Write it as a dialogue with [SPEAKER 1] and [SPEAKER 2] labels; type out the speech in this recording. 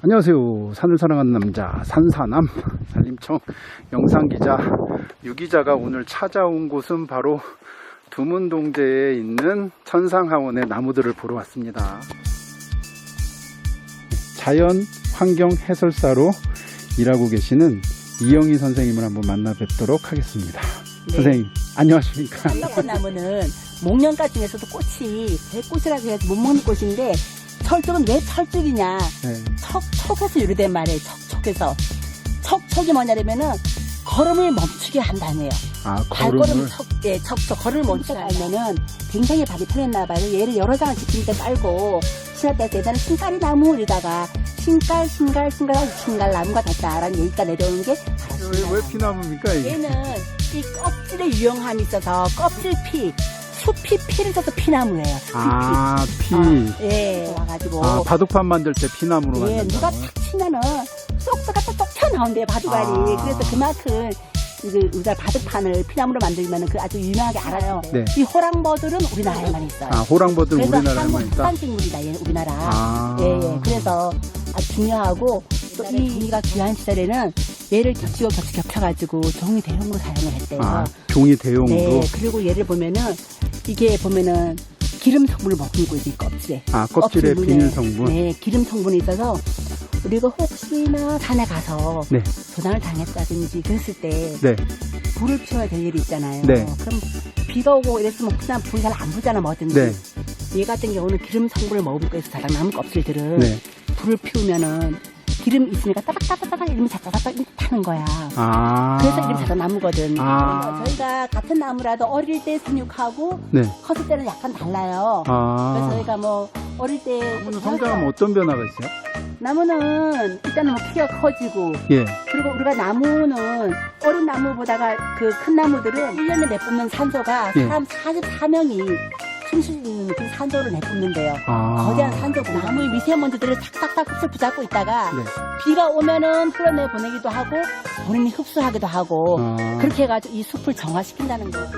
[SPEAKER 1] 안녕하세요. 산을 사랑하는 남자 산사남 산림청 영상기자 유기자가 오늘 찾아온 곳은 바로 두문동제에 있는 천상하원의 나무들을 보러 왔습니다. 자연 환경 해설사로 일하고 계시는 이영희 선생님을 한번 만나 뵙도록 하겠습니다.
[SPEAKER 2] 네.
[SPEAKER 1] 선생님 안녕하십니까?
[SPEAKER 2] 한라꽃나무는 목련가 중에서도 꽃이 대꽃이라고 해서 못 먹는 꽃인데 철쭉은 왜 철쭉이냐
[SPEAKER 1] 네.
[SPEAKER 2] 척, 척에서 유래된 말이에요 척척에서 척척이 뭐냐면은 걸음을 멈추게 한다네요
[SPEAKER 1] 아
[SPEAKER 2] 발걸음 척, 예, 척척 걸음을 멈추게 하면은 굉장히 발이 편했나 봐요 얘를 여러 장을 때 깔고 때 예전에 신깔이 나무 이러다가 신깔 신갈 신갈 신갈 나무가 됐다라는 얘기가 내려오는 게
[SPEAKER 1] 왜, 왜 피나무입니까 이게?
[SPEAKER 2] 얘는 이 껍질에 유용함이 있어서 껍질 피, 숲이 피를 써서 피나무예요. 숲이.
[SPEAKER 1] 아 피.
[SPEAKER 2] 어, 예, 와가지고.
[SPEAKER 1] 아 바둑판 만들 때 피나무로
[SPEAKER 2] 예,
[SPEAKER 1] 만든다.
[SPEAKER 2] 누가 탁 치면은 쏙쏙 쏙쏙 튀어나온대요, 바둑알이.
[SPEAKER 1] 아.
[SPEAKER 2] 그래서 그만큼 그 우리가 바둑판을 피나무로 만들면 그 아주 유명하게 알아요.
[SPEAKER 1] 네.
[SPEAKER 2] 이 호랑버들은 우리나라에만 있어요.
[SPEAKER 1] 아 호랑버들
[SPEAKER 2] 그래서
[SPEAKER 1] 우리나라에만
[SPEAKER 2] 한국
[SPEAKER 1] 있다.
[SPEAKER 2] 특산식물이다, 얘는 우리나라.
[SPEAKER 1] 아.
[SPEAKER 2] 예, 예. 그래서 아주 중요하고 또 이 우리가 귀한 시절에는 얘를 겹치고 겹치 겹쳐가지고 종이 대용으로 사용을 했대요.
[SPEAKER 1] 아, 종이 대용으로.
[SPEAKER 2] 네, 그리고 얘를 보면은 이게 보면은 기름 성분을 머금고 있는 껍질에.
[SPEAKER 1] 아, 껍질에
[SPEAKER 2] 문에,
[SPEAKER 1] 성분.
[SPEAKER 2] 네, 기름 성분이 있어서 우리가 혹시나 산에 가서
[SPEAKER 1] 네.
[SPEAKER 2] 도난을 당했다든지 그랬을 때
[SPEAKER 1] 네.
[SPEAKER 2] 불을 피워야 될 일이 있잖아요.
[SPEAKER 1] 네.
[SPEAKER 2] 그럼 비가 오고 이랬으면 혹시나 불이 잘안 붙잖아, 뭐든지.
[SPEAKER 1] 네.
[SPEAKER 2] 얘 같은 경우는 기름 성분을 머금고 있어 자랑 나무 껍질들은
[SPEAKER 1] 네.
[SPEAKER 2] 불을 피우면은 기름 있으니까 따닥따닥따닥 이름이 자자자작 타는 거야.
[SPEAKER 1] 아.
[SPEAKER 2] 그래서 이름이 자작나무거든.
[SPEAKER 1] 아.
[SPEAKER 2] 저희가 같은 나무라도 어릴 때 근육하고
[SPEAKER 1] 네.
[SPEAKER 2] 컸을 때는 약간 달라요. 그래서
[SPEAKER 1] 아.
[SPEAKER 2] 저희가 뭐 어릴 때
[SPEAKER 1] 나무는 성장하면 어떤 변화가 있어요?
[SPEAKER 2] 나무는 일단은 뭐 키가 커지고
[SPEAKER 1] 예.
[SPEAKER 2] 그리고 우리가 나무는 어린 나무보다가 그 큰 나무들은 1년에 내뿜는 산소가
[SPEAKER 1] 예.
[SPEAKER 2] 사람 44명이 있는 그 산소를 내뿜는데요.
[SPEAKER 1] 아.
[SPEAKER 2] 거대한 산소고 나무의 미세먼지들을 탁탁탁 흡수 붙잡고 있다가
[SPEAKER 1] 네.
[SPEAKER 2] 비가 오면은 흘러내 보내기도 하고 본인이 흡수하기도 하고
[SPEAKER 1] 아.
[SPEAKER 2] 그렇게 해가지고 이 숲을 정화시킨다는 거예요.